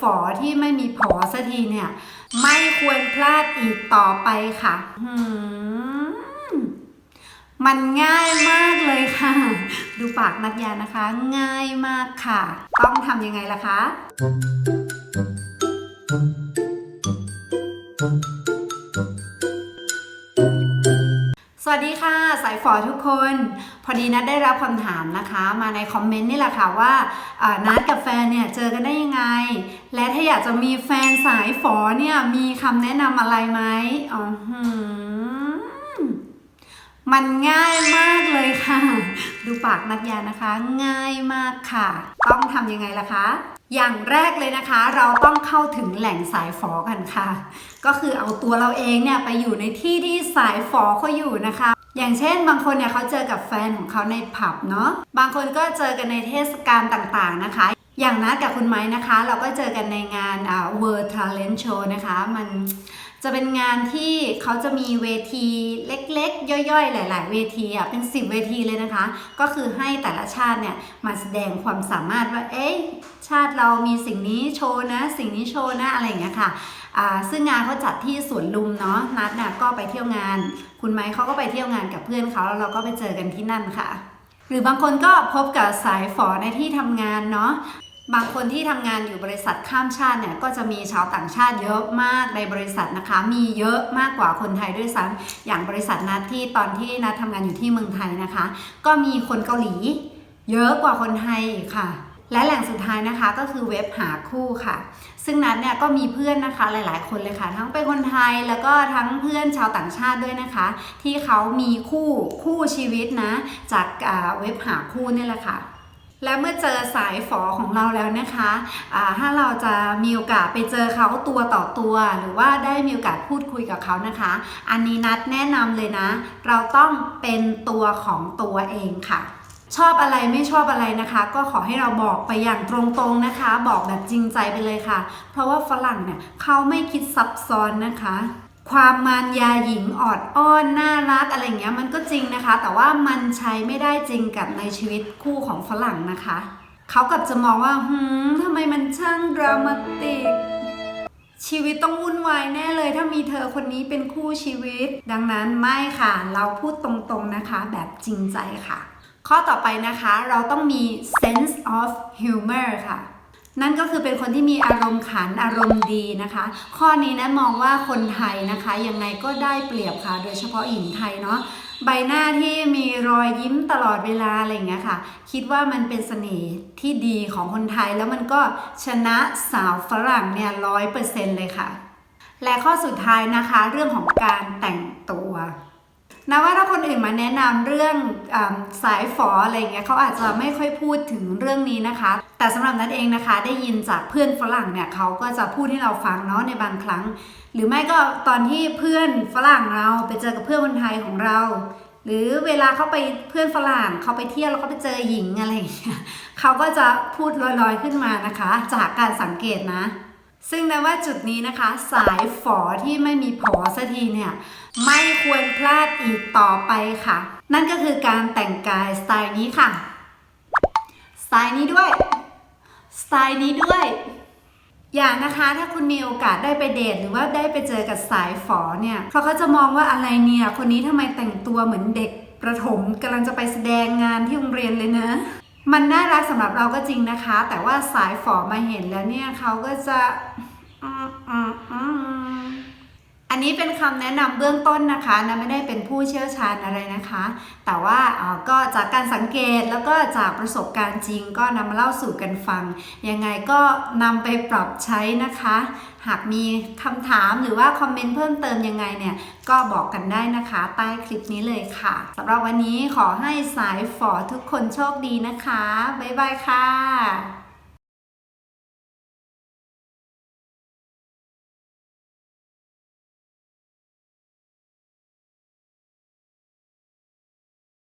ฝอที่ไม่มีผอสักทีเนี่ย ไม่ควรพลาดอีกต่อไปค่ะหืมันง่ายมากเลยค่ะ ดูปากนักยานะคะ ง่ายมากค่ะ ต้องทำยังไงล่ะคะสวัสดีค่ะ สายฝอทุกคน อดีนัดได้รับคำถามนะคะ มาในคอมเมนต์นี่แหละค่ะว่านัดกับแฟนเนี่ยเจอกันได้ยังไง และถ้าอยากจะมีแฟนสายฝอเนี่ยมีคำแนะนำอะไรไหมอ๋อหือ มันง่ายมากเลยค่ะ ดูปากนัดยานะคะ ง่ายมากค่ะ ต้องทำยังไงล่ะคะ อย่างแรกเลยนะคะ เราต้องเข้าถึงแหล่งสายฝอกันค่ะ ก็คือเอาตัวเราเองเนี่ยไปอยู่ในที่ที่สายฝอเขาอยู่นะคะ อย่างเช่น บางคนเนี่ยเขาเจอกับแฟนของเขาในผับเนาะบางคนก็เจอกันในเทศกาลต่างๆนะคะ อย่างนัดกับคุณไม้นะคะ เราก็저กันในงาน World Talent Show นะคะ มันจะเป็นงานที่เขาจะมีเวทีเล็กๆ ย่อยๆ หลาย ๆ เวทีอะเป็น 10 เวทีเลยนะคะ ก็คือให้แต่ละชาติเนี่ยมาแสดงความสามารถว่า เอ๊ะชาติเรามีสิ่งนี้โชว์นะ สิ่งนี้โชว์นะ อะไรอย่างเงี้ยค่ะซึ่งงานเขาจัดที่สวนลุมเนาะนัดน่ะก็ไปเที่ยวงาน คุณไม้เขาก็ไปเที่ยวงานกับเพื่อนเขาแล้วเราก็ไปเจอกันที่นั่นค่ะ หรือบางคนก็พบกับสายฝอในที่ทำงานเนาะ บางคนที่ทำงานอยู่บริษัทข้ามชาติเนี่ยก็จะมีชาวต่างชาติเยอะมากในบริษัทนะคะ มีเยอะมากกว่าคนไทยด้วยซ้ำอย่างบริษัทนัดที่ตอนที่นัดทำงานอยู่ที่เมืองไทยนะคะ ก็มีคนเกาหลี เยอะกว่าคนไทยค่ะ และแหล่งสุดท้ายนะคะก็คือเว็บหาคู่ค่ะ ซึ่งนัดเนี่ยก็มีเพื่อนนะคะหลาย ๆ คนเลยค่ะ ทั้งเป็นคนไทยแล้วก็ทั้งเพื่อนชาวต่างชาติด้วยนะคะ ที่เขามีคู่คู่ชีวิตนะ จากเว็บหาคู่นี่แหละค่ะ และเมื่อเจอสายฝอของเราแล้วนะคะอ่าถ้าเราจะมีโอกาสไปเจอเขาตัวต่อตัว หรือว่าได้มีโอกาสพูดคุยกับเขานะคะ อันนี้นัดแนะนำเลยนะ เราต้องเป็นตัวของตัวเองค่ะชอบอะไรไม่ชอบอะไรนะคะ ก็ขอให้เราบอกไปอย่างตรงๆนะคะ บอกแบบจริงใจไปเลยค่ะ เพราะว่าฝรั่งเนี่ยเขาไม่คิดซับซ้อนนะคะ ความมารยาหญิงออดอ้อนน่ารักอะไรเงี้ยมันก็จริงนะคะ แต่ว่ามันใช้ไม่ได้จริงกับในชีวิตคู่ของฝรั่งนะคะเขากลับจะมองว่าหืมทำไมมันช่างดรามาติก ชีวิตต้องวุ่นวายแน่เลยถ้ามีเธอคนนี้เป็นคู่ชีวิต ดังนั้นไม่ค่ะ เราพูดตรงๆนะคะ แบบจริงใจค่ะ ข้อต่อไปนะคะเราต้องมี sense of humor ค่ะ นั่นก็คือเป็นคนที่มีอารมณ์ขันอารมณ์ดีนะคะ ข้อนี้นะมองว่าคนไทยนะคะยังไงก็ได้เปรียบค่ะ โดยเฉพาะหญิงไทยเนาะใบหน้าที่มีรอยยิ้มตลอดเวลาอะไรอย่างเงี้ยค่ะ คิดว่ามันเป็นเสน่ห์ที่ดีของคนไทยแล้วมันก็ชนะสาวฝรั่งเนี่ยร้อยเปอร์เซ็นต์เลยค่ะ และข้อสุดท้ายนะคะ เรื่องของการแต่งตัว นะว่าถ้าคนอื่นมาแนะนำเรื่องอสายฝออะไรเงี้ยเขาอาจจะไม่ค่อยพูดถึงเรื่องนี้นะคะ แต่สำหรับนั้นเองนะคะ ได้ยินจากเพื่อนฝรั่งเนี่ยเขาก็จะพูดให้เราฟังเนาะในบางครั้ง หรือไม่ก็ตอนที่เพื่อนฝรั่งเราไปเจอกับเพื่อนคนไทยของเรา หรือเวลาเขาไปเพื่อนฝรั่งเขาไปเที่ยวแล้วเขาไปเจอหญิงอะไรอย่างเงี้ยเขาก็จะพูดลอยๆขึ้นมานะคะ จากการสังเกตนะ ซึ่งนะว่าจุดนี้นะคะ สายฝอที่ไม่มีผอสักทีเนี่ยไม่ควรพลาดอีกต่อไปค่ะ นั่นก็คือการแต่งกายสไตล์นี้ค่ะ สไตล์นี้ด้วย สไตล์นี้ด้วย อย่างนะคะถ้าคุณมีโอกาสได้ไปเดทหรือว่าได้ไปเจอกับสายฝอเนี่ยเขาก็จะมองว่าอะไรเนี่ย คนนี้ทำไมแต่งตัวเหมือนเด็กประถมกำลังจะไปแสดงงานที่โรงเรียนเลยนะ มันน่ารักสำหรับเราก็จริงนะคะ แต่ว่าสายฝอมาเห็นแล้วเนี่ยเขาก็จะอืมอืมอืม อันนี้เป็นคำแนะนำเบื้องต้นนะคะนะไม่ได้เป็นผู้เชี่ยวชาญอะไรนะคะ แต่ว่าก็จากการสังเกตแล้วก็จากประสบการณ์จริง ก็นำมาเล่าสู่กันฟัง ยังไงก็นำไปปรับใช้นะคะ หากมีคำถามหรือว่าคอมเมนต์เพิ่มเติมยังไงเนี่ย ก็บอกกันได้นะคะ ใต้คลิปนี้เลยค่ะสำหรับวันนี้ขอให้สายฝอทุกคนโชคดีนะคะ บ๊ายบายค่ะ